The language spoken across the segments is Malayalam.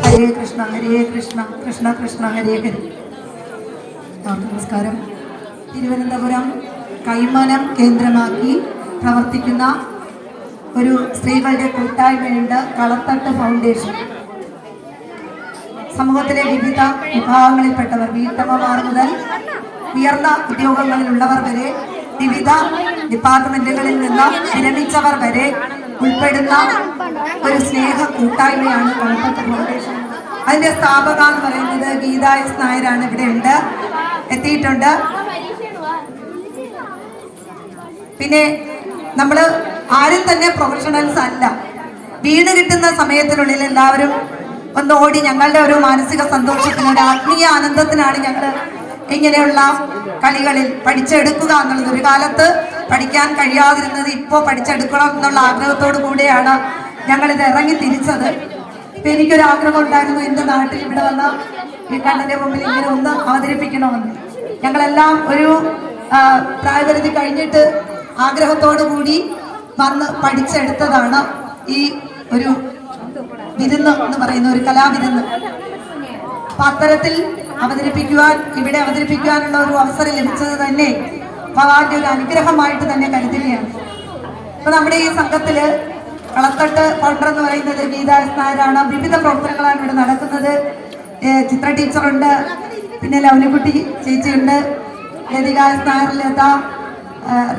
ഹരേ കൃഷ്ണ ഹരേ കൃഷ്ണ കൃഷ്ണ കൃഷ്ണ ഹരേ ഹരേ നമസ്കാരം. തിരുവനന്തപുരം കൈമനം കേന്ദ്രമാക്കി പ്രവർത്തിക്കുന്ന ഒരു സ്ത്രീകളുടെ കൂട്ടായ്മയുണ്ട് കളത്തട്ട് ഫൗണ്ടേഷൻ. സമൂഹത്തിലെ വിവിധ വിഭാഗങ്ങളിൽപ്പെട്ടവർ വീട്ടമ്മമാർ മുതൽ ഉയർന്ന ഉദ്യോഗങ്ങളിലുള്ളവർ വരെ വിവിധ ഡിപ്പാർട്ട്മെന്റുകളിൽ നിന്ന് വിരമിച്ചവർ വരെ ഉൾപ്പെടുന്ന ഒരു സ്നേഹ കൂട്ടായ്മയാണ് കളത്തട്ട് ഫൗണ്ടേഷൻ. അതിന്റെ സ്ഥാപക എന്ന് പറയുന്നത് ഗീത എസ് നായരാണ്. ഇവിടെ ഉണ്ട്. എത്തിയിട്ടുണ്ട്. പിന്നെ നമ്മൾ ആരും തന്നെ പ്രൊഫഷണൽസ് അല്ല. വീട് കിട്ടുന്ന സമയത്തിനുള്ളിൽ എല്ലാവരും ഒന്ന് ഓടി ഞങ്ങളുടെ ഒരു മാനസിക സന്തോഷത്തിന് ഒരു ആത്മീയ ആനന്ദത്തിനാണ് ഞങ്ങൾ ഇങ്ങനെയുള്ള കളികളിൽ പഠിച്ചെടുക്കുക എന്നുള്ളത്. ഒരു കാലത്ത് പഠിക്കാൻ കഴിയാതിരുന്നത് ഇപ്പോൾ പഠിച്ചെടുക്കണം എന്നുള്ള ആഗ്രഹത്തോടു കൂടിയാണ് ഞങ്ങളിത് ഇറങ്ങി തിരിച്ചത്. ഇപ്പം എനിക്കൊരു ആഗ്രഹം ഉണ്ടായിരുന്നു എന്റെ നാട്ടിൽ ഇവിടെ വന്ന ഈ കണ്ണിന്റെ മുമ്പിൽ ഇങ്ങനെ ഒന്ന് അവതരിപ്പിക്കണമെന്ന്. ഞങ്ങളെല്ലാം ഒരു പ്രായപരിധി കഴിഞ്ഞിട്ട് ആഗ്രഹത്തോടു കൂടി വന്ന് പഠിച്ചെടുത്തതാണ് ഈ ഒരു വിരുന്ന് എന്ന് പറയുന്ന ഒരു കലാവിരുന്ന്. അപ്പം അത്തരത്തിൽ അവതരിപ്പിക്കുവാൻ ഇവിടെ അവതരിപ്പിക്കുവാനുള്ള ഒരു അവസരം ലഭിച്ചത് തന്നെ ഭഗവാന്റെ ഒരു അനുഗ്രഹമായിട്ട് തന്നെ കരുതുകയാണ്. അപ്പൊ നമ്മുടെ ഈ സംഘത്തിൽ കളത്തട്ട് ഫൗണ്ടർ എന്ന് പറയുന്നത് ഗീതാസ്നാരാണ് വിവിധ പ്രവർത്തനങ്ങളാണ് ഇവിടെ നടക്കുന്നത്. ചിത്ര ടീച്ചറുണ്ട്. പിന്നെ ലവനക്കുട്ടി ചേച്ചിയുണ്ട്. ലതിക സ്നാർ ലത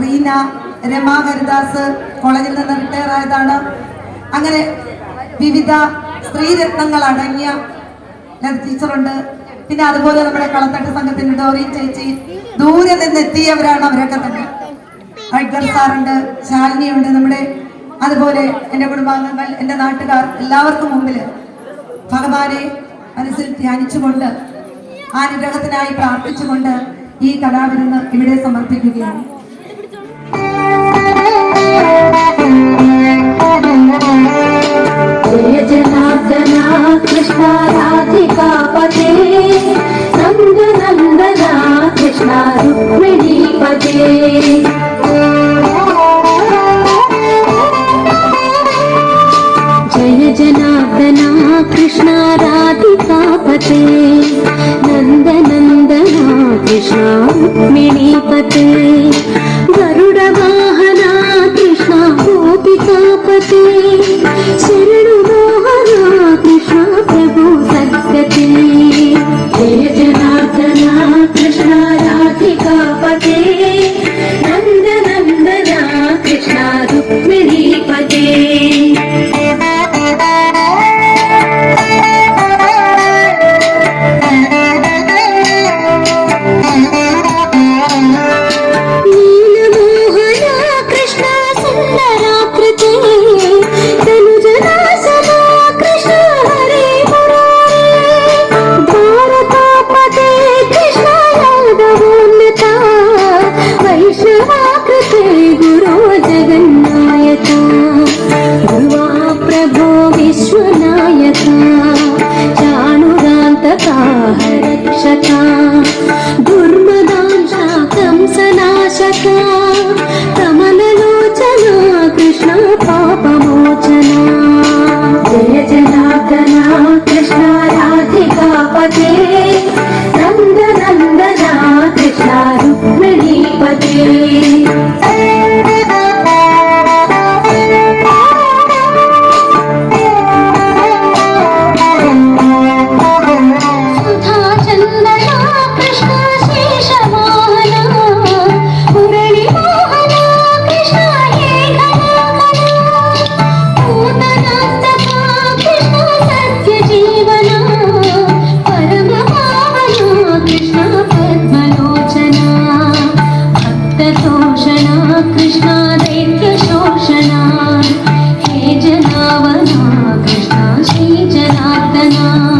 റീന രമ ഹരിദാസ് കോളേജിൽ നിന്ന് റിട്ടയർ ആയതാണ്. അങ്ങനെ വിവിധ സ്ത്രീരത്നങ്ങൾ അടങ്ങിയ ടീച്ചറുണ്ട്. പിന്നെ അതുപോലെ നമ്മുടെ കളത്തട്ട് സംഘത്തിന്റെ ഡോറി ചേച്ചി ദൂരെ നിന്ന് എത്തിയവരാണ് അവരൊക്കെ തന്നെ. ഹൈഗർ സാറുണ്ട് ശാലിനിയുണ്ട് നമ്മുടെ അതുപോലെ എന്റെ കുടുംബാംഗങ്ങൾ എന്റെ നാട്ടുകാർ എല്ലാവർക്കും മുമ്പിൽ ഭഗവാനെ മനസ്സിൽ ധ്യാനിച്ചുകൊണ്ട് അനുഗ്രഹത്തിനായി പ്രാർത്ഥിച്ചുകൊണ്ട് ഈ കലാവിരുന്ന് ഇവിടെ സമർപ്പിക്കുകയാണ്. കൃഷ്ണ രാധിക. शामिणीपते কথা शोषणा कृष्णा दैत्यशोषणा हे जनावना कृष्णा श्रीजनार्दना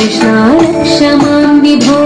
कृष्णाय क्षमां विभो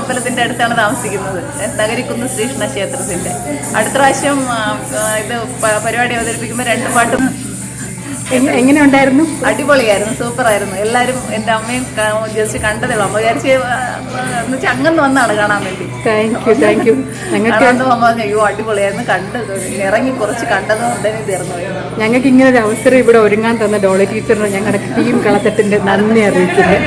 അമ്പലത്തിന്റെ അടുത്താണ് താമസിക്കുന്നത്. തകരിക്കുന്ന് ശ്രീകൃഷ്ണ ക്ഷേത്രത്തിന്റെ അടുത്ത പ്രാവശ്യം ഇത് പരിപാടി അവതരിപ്പിക്കുമ്പോൾ രണ്ട് പാട്ടും എങ്ങ- എങ്ങനെ ഉണ്ടായിരുന്നു അടിപൊളിയായിരുന്നു സൂപ്പറായിരുന്നു. എല്ലാവരും എന്റെ അമ്മയും ജസ്റ്റ് കണ്ടതേ ഉള്ളൂ. അമ്മ വിചാരിച്ച് എന്ന് വെച്ചാൽ അങ്ങനെ വന്നാണ് കാണാൻ വേണ്ടി. താങ്ക് യു താങ്ക് യു ഞങ്ങൾക്ക് അയ്യോ അടിപൊളിയായിരുന്നു. കണ്ടത് ഇറങ്ങി കുറച്ച് കണ്ടത് ഉടനെ തീർന്നു ഞങ്ങൾക്ക് ഇങ്ങനെ ഒരു അവസരം ഇവിടെ ഒരുങ്ങാൻ തന്ന ഡോളി ടീച്ചറിന് ഞങ്ങളുടെ ടീം കളത്തിന്റെ നന്ദി അറിയിക്കുന്നത്